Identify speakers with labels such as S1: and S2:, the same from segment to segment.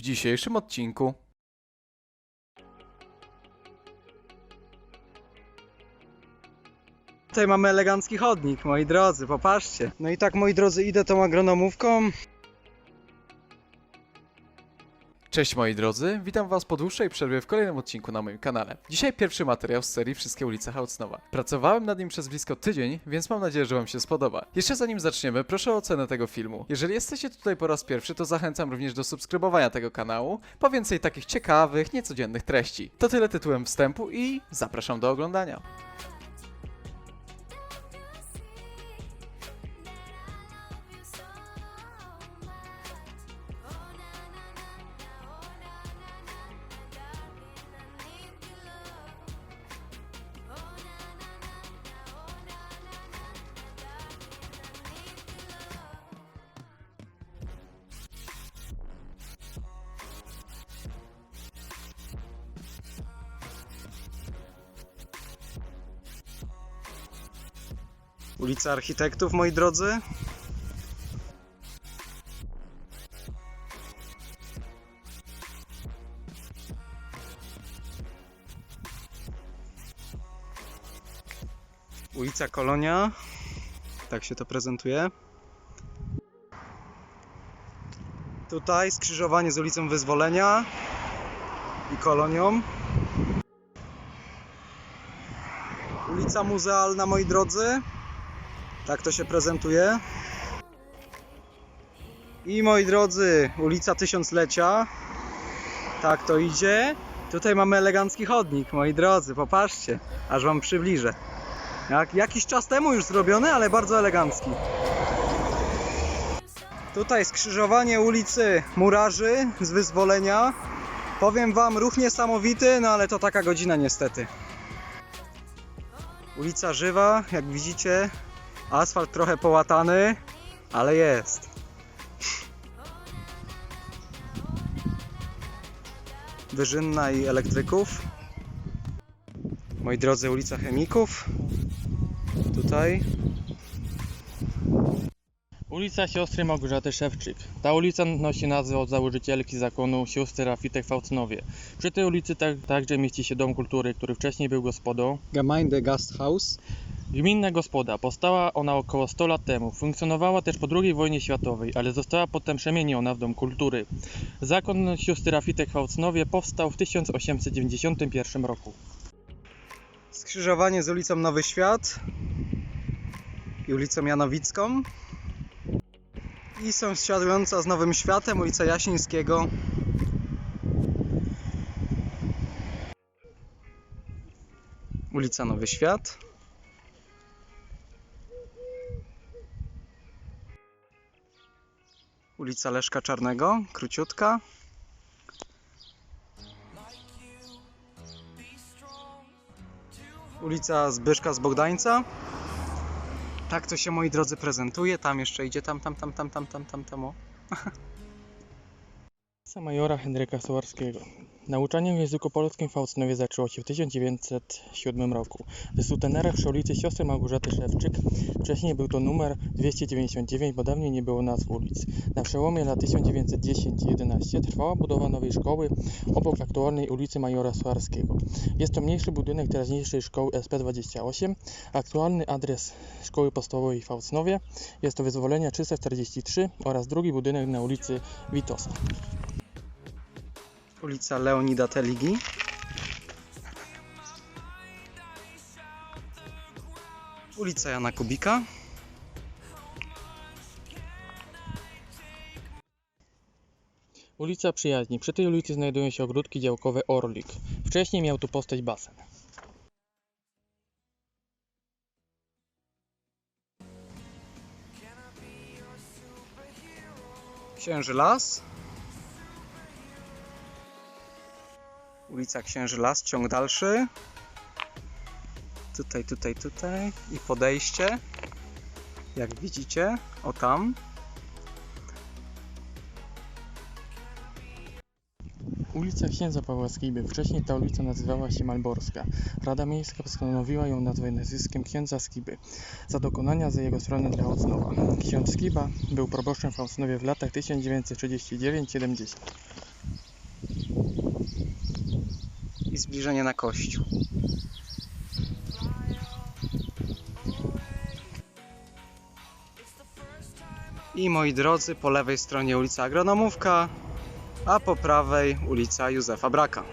S1: w dzisiejszym odcinku.
S2: Tutaj mamy elegancki chodnik, moi drodzy, popatrzcie. No i tak, moi drodzy, idę tą agronomówką.
S1: Cześć moi drodzy, witam was po dłuższej przerwie w kolejnym odcinku na moim kanale. Dzisiaj pierwszy materiał z serii Wszystkie ulice Haucnowa. Pracowałem nad nim przez blisko tydzień, więc mam nadzieję, że wam się spodoba. Jeszcze zanim zaczniemy, proszę o ocenę tego filmu. Jeżeli jesteście tutaj po raz pierwszy, to zachęcam również do subskrybowania tego kanału, po więcej takich ciekawych, niecodziennych treści. To tyle tytułem wstępu i zapraszam do oglądania.
S2: Ulica Architektów, moi drodzy. Ulica Kolonia. Tak się to prezentuje. Tutaj skrzyżowanie z ulicą Wyzwolenia i Kolonią. Ulica Muzealna, moi drodzy. Tak to się prezentuje. I moi drodzy, ulica Tysiąclecia. Tak to idzie. Tutaj mamy elegancki chodnik, moi drodzy, popatrzcie, aż wam przybliżę. Jak, jakiś czas temu już zrobiony, ale bardzo elegancki. Tutaj skrzyżowanie ulicy Murarzy z Wyzwolenia. Powiem wam, ruch niesamowity, no ale to taka godzina niestety. Ulica Żywa, jak widzicie, Asfalt trochę połatany, ale jest. Wyżynna i elektryków. Moi drodzy, ulica Chemików. Tutaj.
S3: Ulica Siostry Małgorzaty Szewczyk. Ta ulica nosi nazwę od założycielki zakonu sióstr Rafitek Fałcnowie. Przy tej ulicy tak, także mieści się Dom Kultury, który wcześniej był gospodą.
S2: Gemeinde Gasthaus.
S3: Gminna gospoda. Powstała ona około 100 lat temu. Funkcjonowała też po II wojnie światowej, ale została potem przemieniona w Dom Kultury. Zakon sióstr Rafitek w Fałcnowie powstał w 1891 roku.
S2: Skrzyżowanie z ulicą Nowy Świat i ulicą Janowicką. I sąsiadująca z Nowym Światem ulica Jasińskiego. Ulica Nowy Świat. Ulica Leszka Czarnego, króciutka. Ulica Zbyszka z Bogdańca. Tak to się moi drodzy prezentuje. Tam jeszcze idzie tam, tam, tam, tam, tam, tam, tam, tam.
S3: Majora Henryka Sołarskiego. Nauczanie w języku polskim w Fałcnowie zaczęło się w 1907 roku. W sutenerach przy ulicy Siostry Małgorzaty Szewczyk. Wcześniej był to numer 299, bo dawniej nie było nazw ulic. Na przełomie lat 1910 i 11 trwała budowa nowej szkoły obok aktualnej ulicy Majora Sołarskiego. Jest to mniejszy budynek teraźniejszej szkoły SP28. Aktualny adres szkoły podstawowej w Fałcnowie jest to Wyzwolenia 343 oraz drugi budynek na ulicy Witosa.
S2: Ulica Leonida Teligi. Ulica Jana Kubika.
S3: Ulica Przyjaźni. Przy tej ulicy znajdują się ogródki działkowe Orlik. Wcześniej miał tu postać basen.
S2: Księży Las. Ulica Księży Las, ciąg dalszy. Tutaj, tutaj, tutaj. I podejście. Jak widzicie, o tam.
S3: Ulica Księdza Pawła Skiby. Wcześniej ta ulica nazywała się Malborska. Rada Miejska postanowiła ją nazwać nazwiskiem księdza Skiby za dokonania za jego stronę dla Ocnowa. Ksiądz Skiba był proboszczem w Ocnowie w latach 1939-70.
S2: I zbliżenie na kościół. I moi drodzy, po lewej stronie ulica Agronomówka, a po prawej ulica Józefa Braka.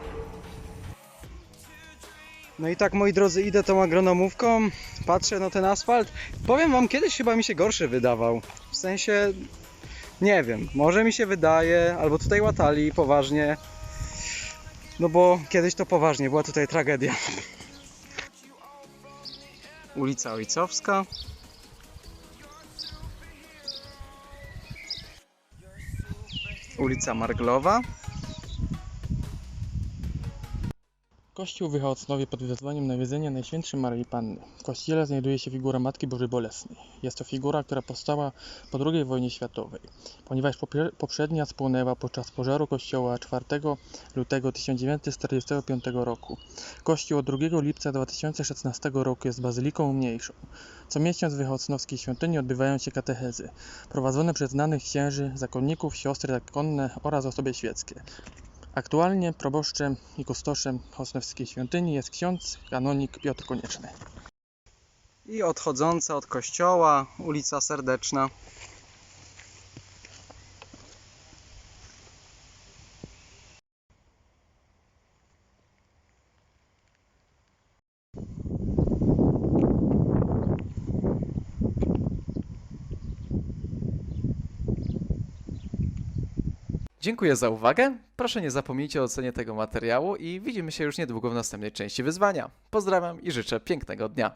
S2: No i tak moi drodzy, idę tą agronomówką, patrzę na ten asfalt. Powiem wam, kiedyś chyba mi się gorszy wydawał. W sensie, nie wiem, może mi się wydaje, albo tutaj łatali poważnie. No bo kiedyś to poważnie, była tutaj tragedia. Ulica Ojcowska. Ulica Marglowa.
S3: Kościół w Wychałcnowie pod wezwaniem nawiedzenia Najświętszej Maryi Panny. W kościele znajduje się figura Matki Bożej Bolesnej. Jest to figura, która powstała po II wojnie światowej, ponieważ poprzednia spłonęła podczas pożaru kościoła 4 lutego 1945 roku. Kościół od 2 lipca 2016 roku jest bazyliką mniejszą. Co miesiąc w Wychałcnowskiej świątyni odbywają się katechezy, prowadzone przez znanych księży, zakonników, siostry zakonne oraz osoby świeckie. Aktualnie proboszczem i kustoszem Hosnowskiej Świątyni jest ksiądz kanonik Piotr Konieczny.
S2: I odchodząca od kościoła ulica Serdeczna.
S1: Dziękuję za uwagę. Proszę nie zapomnijcie o ocenie tego materiału i widzimy się już niedługo w następnej części wyzwania. Pozdrawiam i życzę pięknego dnia.